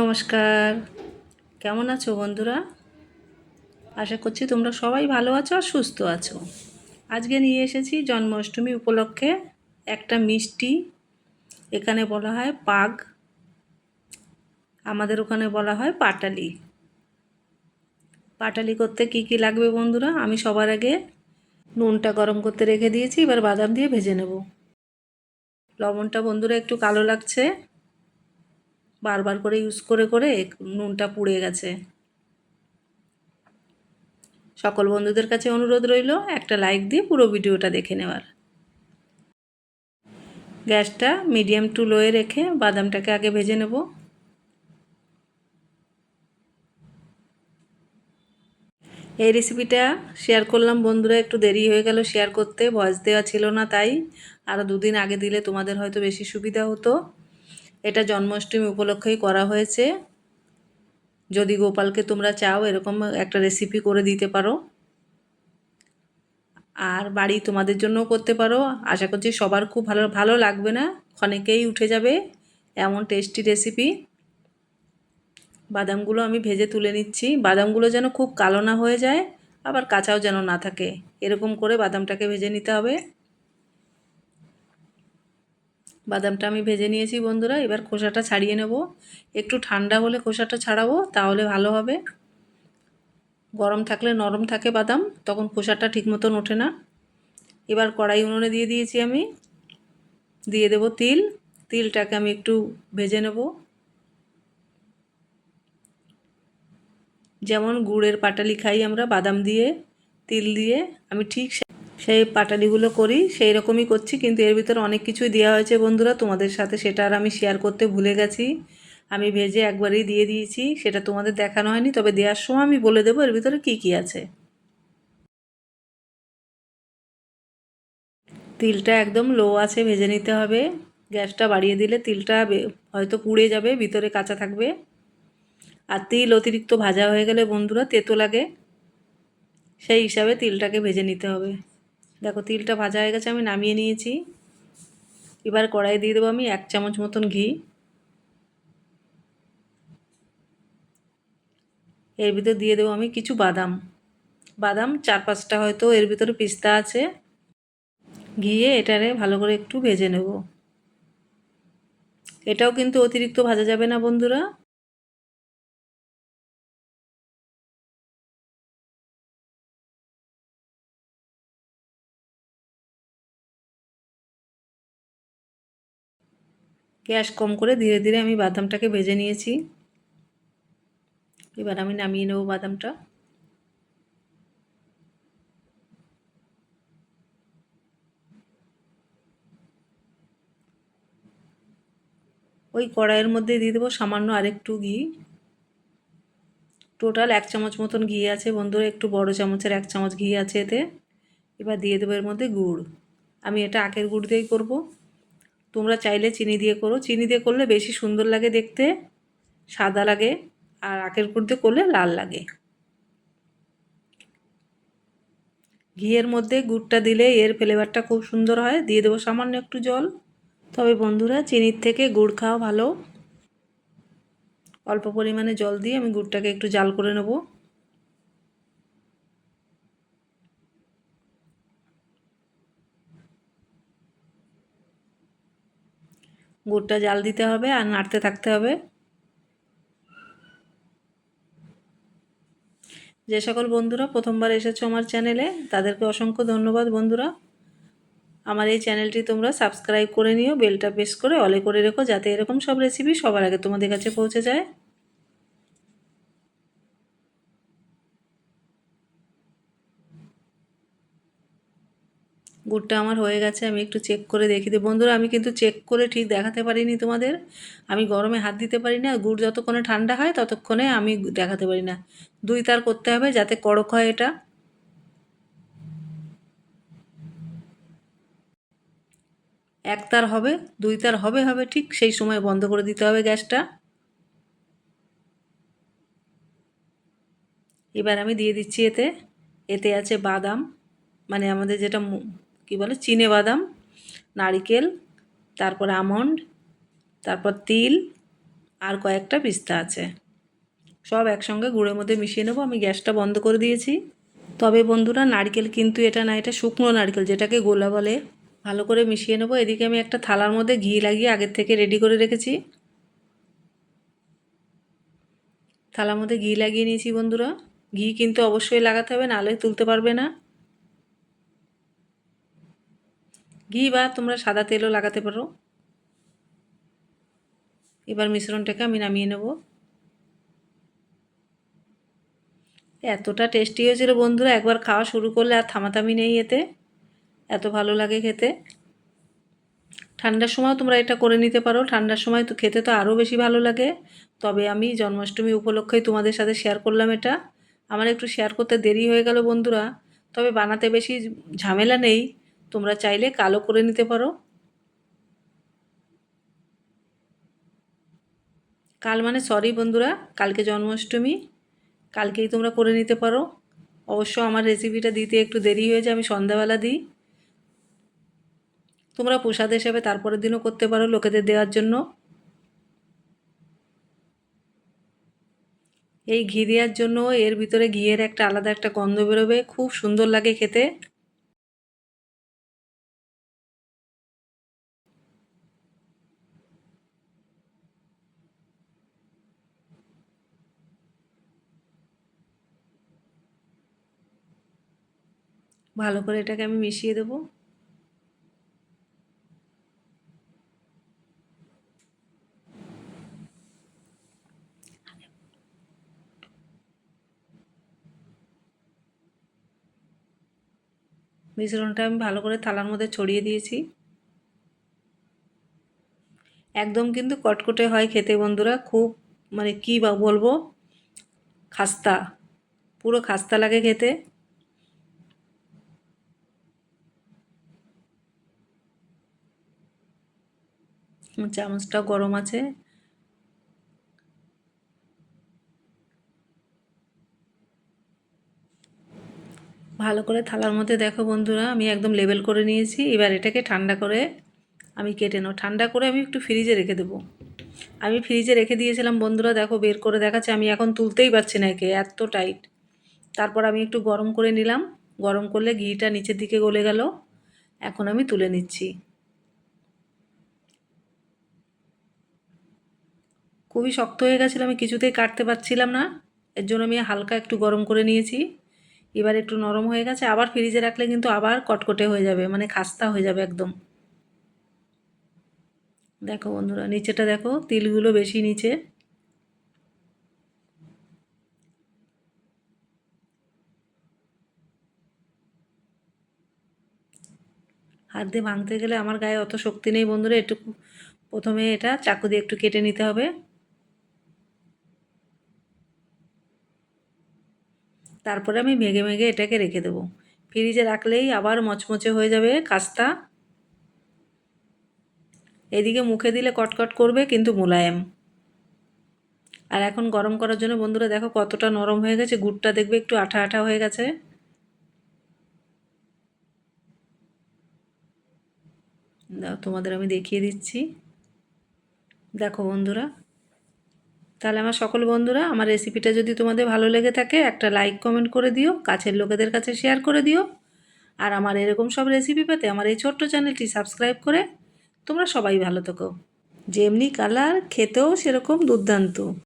নমস্কার। কেমন আছো বন্ধুরা? আশা করছি তোমরা সবাই ভালো আছো আর সুস্থ আছো। আজকে নিয়ে এসেছি জন্মাষ্টমী উপলক্ষে একটা মিষ্টি। এখানে বলা হয় পাগ। আমাদের ওখানে বলা হয় পাটালি। পাটালি করতে কি কি লাগবে বন্ধুরা? আমি সবার আগে নুনটা গরম করতে রেখে দিয়েছি, এবার বাদাম দিয়ে ভেজে নেব। লবণটা বন্ধুরা একটু কালো লাগছে। বারবার করে ইউজ করে করে নুনটা পুড়ে গেছে। সকল বন্ধুদের কাছে অনুরোধ রইল, একটা লাইক দিয়ে পুরো ভিডিওটা দেখে নেওয়ার। গ্যাসটা মিডিয়াম টু লোয়ে রেখে বাদামটাকে আগে ভেজে নেব। এই রেসিপিটা শেয়ার করলাম বন্ধুরা, একটু দেরি হয়ে গেল শেয়ার করতে ভয়েস দেওয়া ছিল না তাই। আরও দুদিন আগে দিলে তোমাদের হয়তো বেশি সুবিধা হতো। এটা জন্মাষ্টমী উপলক্ষেই করা হয়েছে। যদি গোপালকে তোমরা চাও, এরকম একটা রেসিপি করে দিতে পারো। আর বাড়ি তোমাদের জন্যও করতে পারো। আশা করছি সবার খুব ভালো ভালো লাগবে না। অনেকেই উঠে যাবে এমন টেস্টি রেসিপি বাদামগুলো আমি ভেজে তুলে নিচ্ছি। বাদামগুলো যেন খুব কালো না হয়ে যায়, আবার কাঁচাও যেন না থাকে। এরকম করে বাদামটাকে ভেজে নিতে হবে। বাদামটা আমি ভেজে নিয়েছি বন্ধুরা, এবার খোসাটা ছাড়িয়ে নেব। একটু ঠান্ডা হলে খোসাটা ছাড়াবো, তাহলে ভালো হবে। গরম থাকলে নরম থাকে বাদাম, তখন খোসাটা ঠিক মতন ওঠে না। এবার কড়াই উনুনে দিয়ে দিয়েছি আমি। দিয়ে দেব তিল, তিলটাকে আমি একটু ভেজে নেব। যেমন গুড়ের পাটালি খাই আমরা বাদাম দিয়ে, তিল দিয়ে, আমি ঠিক সেই পাটালিগুলো করি, সেই রকমই করছি, কিন্তু এর ভিতরে অনেক কিছুই দেওয়া হয়েছে বন্ধুরা। তোমাদের সাথে সেটা আর আমি শেয়ার করতে ভুলে গেছি। আমি ভেজে একবারেই দিয়ে দিয়েছি, সেটা তোমাদের দেখানো হয়নি, তবে দেওয়ার সময় আমি বলে দেবো এর ভিতরে কি কি আছে। তিলটা একদম লো আছে, ভেজে নিতে হবে। গ্যাসটা বাড়িয়ে দিলে তিলটা হয়তো পুড়ে যাবে, ভিতরে কাঁচা থাকবে। আর তিল অতিরিক্ত ভাজা হয়ে গেলে বন্ধুরা তেতো লাগে, সেই হিসাবে তিলটাকে ভেজে নিতে হবে। দেখো, তিলটা ভাজা হয়ে গেছে, আমি নামিয়ে নিয়েছি। এবার কড়াই দিয়ে দেবো আমি এক চামচ মতন ঘি। এর ভিতর দিয়ে দেবো আমি কিছু বাদাম। বাদাম চার পাঁচটা হয়তো এর ভিতরে পিস্তা আছে। ঘিয়ে এটারে ভালো করে একটু ভেজে নেব। এটাও কিন্তু অতিরিক্ত ভাজা যাবে না, বন্ধুরা। গ্যাস কম করে ধীরে ধীরে আমি বাদামটাকে ভেজে নিয়েছি। এবার আমি নামিয়ে নেব বাদামটা। ওই কড়াইয়ের মধ্যে দিয়ে দেবো সামান্য আরেকটু ঘি। টোটাল এক চামচ মতন ঘি আছে বন্ধুরা, একটু বড় চামচের এক চামচ ঘি আছে এতে। এবার দিয়ে দেবো এর মধ্যে গুড়। আমি এটা আখের গুড় দিয়েই করব। তোমরা চাইলে চিনি দিয়ে করো। চিনি দিয়ে করলে বেশি সুন্দর লাগে দেখতে, সাদা লাগে, আর আখের গুড় দিয়ে করলে লাল লাগে। ঘিয়ের মধ্যে গুড়টা দিলে এর ফ্লেভারটা খুব সুন্দর হয়। দিয়ে দেবো সামান্য একটু জল। তবে বন্ধুরা, চিনির থেকে গুড় খাওয়া ভালো। অল্প পরিমাণে জল দিয়ে আমি গুড়টাকে একটু জাল করে নেব। গুড়টা জাল দিতে হবে আর নাড়তে থাকতে হবে। যে সকল বন্ধুরা প্রথমবার এসেছ আমার চ্যানেলে, তাদেরকে অসংখ্য ধন্যবাদ বন্ধুরা। আমার এই চ্যানেলটি তোমরা সাবস্ক্রাইব করে নিও, বেলটা প্রেস করে অলে করে রেখো, যাতে এরকম সব রেসিপি সবার আগে তোমাদের কাছে পৌঁছে যায়। গুড়টা আমার হয়ে গেছে, আমি একটু চেক করে দেখি দিই বন্ধুরা, আমি কিন্তু চেক করে ঠিক দেখাতে পারিনি তোমাদের। আমি গরমে হাত দিতে পারি না গুড় যতক্ষণে ঠান্ডা হয় ততক্ষণে আমি দেখাতে পারি না। দুই তার করতে হবে যাতে কড়ক হয় এটা। এক তার হবে, দুই তার হবে হবে ঠিক সেই সময় বন্ধ করে দিতে হবে গ্যাসটা। এবার আমি দিয়ে দিচ্ছি এতে এতে আছে বাদাম মানে আমাদের যেটা কি বলে, চিনে বাদাম, নারিকেল, তারপর আমন্ড, তারপর তিল, আর কয়েকটা পিস্তা আছে। সব একসঙ্গে গুঁড়োর মধ্যে মিশিয়ে নেব। আমি গ্যাসটা বন্ধ করে দিয়েছি। তবে বন্ধুরা, নারকেল কিন্তু এটা না, এটা শুকনো নারকেল, যেটাকে গোলা বলে। ভালো করে মিশিয়ে নেব। এদিকে আমি একটা থালার মধ্যে ঘি লাগিয়ে আগের থেকে রেডি করে রেখেছি। থালার মধ্যে ঘি লাগিয়ে নিয়েছি বন্ধুরা। ঘি কিন্তু অবশ্যই লাগাতে হবে, নাহলে তুলতে পারবে না। ঘি বা তোমরা সাদা তেলও লাগাতে পারো। এবার মিশ্রণটাকে আমি নামিয়ে নেব। এতটা টেস্টি হয়েছিল বন্ধুরা, একবার খাওয়া শুরু করলে আর থামাথামি নেই এতে। এত ভালো লাগে খেতে। ঠান্ডার সময় তোমরা এটা করে নিতে পারো। ঠান্ডার সময় তো খেতে তো আরও বেশি ভালো লাগে। তবে আমি জন্মাষ্টমী উপলক্ষেই তোমাদের সাথে শেয়ার করলাম এটা। আমার একটু শেয়ার করতে দেরি হয়ে গেল বন্ধুরা। তবে বানাতে বেশি ঝামেলা নেই। তোমরা চাইলে কালো করে নিতে পারো। কাল মানে সরি বন্ধুরা, কালকে জন্মাষ্টমী, কালকেই তোমরা করে নিতে পারো। অবশ্য আমার রেসিপিটা দিতে একটু দেরি হয়েছে আমি সন্ধ্যাবেলা দিই। তোমরা প্রসাদ হিসেবে তারপরের দিনও করতে পারো লোকেদের দেওয়ার জন্য। এই ঘি দেওয়ার জন্য এর ভিতরে ঘিয়ের একটা আলাদা একটা গন্ধ বেরোবে, খুব সুন্দর লাগে খেতে। ভালো করে এটাকে আমি মিশিয়ে দেবো। মিশ্রণটা আমি ভালো করে থালার মধ্যে ছড়িয়ে দিয়েছি। একদম কিন্তু কটকটে হয় খেতে বন্ধুরা, খুব মানে কী বলব, খাস্তা, পুরো খাস্তা লাগে খেতে। চামচটাও গরম আছে। ভালো করে থালার মধ্যে দেখো বন্ধুরা, আমি একদম লেবেল করে নিয়েছি। এবার এটাকে ঠান্ডা করে আমি কেটে নেব। ঠান্ডা করে আমি একটু ফ্রিজে রেখে দেবো। আমি ফ্রিজে রেখে দিয়েছিলাম বন্ধুরা, দেখো বের করে দেখাচ্ছে, আমি এখন তুলতেই পারছি না একে, এত টাইট তারপর আমি একটু গরম করে নিলাম। গরম করলে ঘিটা নিচের দিকে গলে গেল। এখন আমি তুলে নিচ্ছি। খুবই শক্ত হয়ে গেছিল, আমি কিছুতেই কাটতে পারছিলাম না। এর জন্য আমি হালকা একটু গরম করে নিয়েছি। এবার একটু নরম হয়ে গেছে, আবার ফ্রিজে রাখলে কিন্তু আবার কটকটে হয়ে যাবে মানে খাস্তা হয়ে যাবে একদম। দেখো বন্ধুরা, নিচেটা দেখো, তিলগুলো বেশি নিচে। হাত দিয়ে ভাঙতে গেলে আমার গায়ে অত শক্তি নেই বন্ধুরা একটু প্রথমে এটা চাকু দিয়ে একটু কেটে নিতে হবে। তারপরে আমি ভেঙে ভেঙে এটাকে রেখে দেবো। ফ্রিজে রাখলেই আবার মচমচে হয়ে যাবে কাস্তা এদিকে মুখে দিলে কটকট করবে কিন্তু মোলায়েম। আর এখন গরম করার জন্য বন্ধুরা দেখো কতটা নরম হয়ে গেছে, গুড়টা দেখবে একটু আঠা আঠা হয়ে গেছে। তোমাদের আমি দেখিয়ে দিচ্ছি। দেখো বন্ধুরা তাহলে আমার সকল বন্ধুরা, আমার রেসিপিটা যদি তোমাদের ভালো লেগে থাকে, একটা লাইক কমেন্ট করে দিও, কাছের লোকেদের কাছে শেয়ার করে দিও। আর আমার এরকম সব রেসিপি পেতে আমার এই ছোট্ট চ্যানেলটি সাবস্ক্রাইব করে তোমরা সবাই ভালো থেকো। যেমনি কালার খেতেও সেরকম দুর্দান্ত।